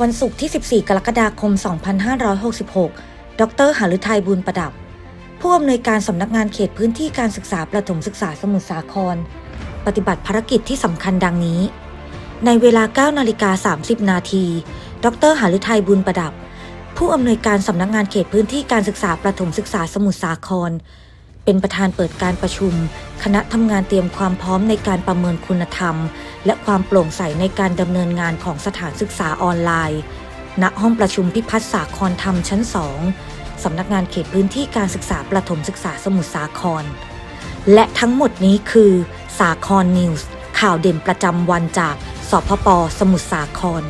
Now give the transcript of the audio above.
วันศุกร์ที่ 14 กรกฎาคม 2566 ดร หฤทัยบุญประดับ ผู้อำนวยการสำนักงานเขตพื้นที่การศึกษาประถมศึกษาสมุทรสาคร ปฏิบัติภารกิจที่สำคัญดังนี้ ในเวลา 9 นาฬิกา 30 นาที ดร หฤทัยบุญประดับ ผู้อำนวยการสำนักงานเขตพื้นที่การศึกษาประถมศึกษาสมุทรสาคร เป็นประธานเปิดการประชุม คณะทำงานเตรียมความพร้อมในการประเมินคุณธรรม และความโปร่งใสในการดำเนินงานของสถานศึกษาออนไลน์ ณ ห้องประชุมพิพัฒน์สาครธรรมชั้น 2 สำนักงานเขตพื้นที่การศึกษาประถมศึกษาสมุทรสาคร และทั้งหมดนี้คือสาครนิวส์ข่าวเด่นประจำวันจากสพปสมุทรสาคร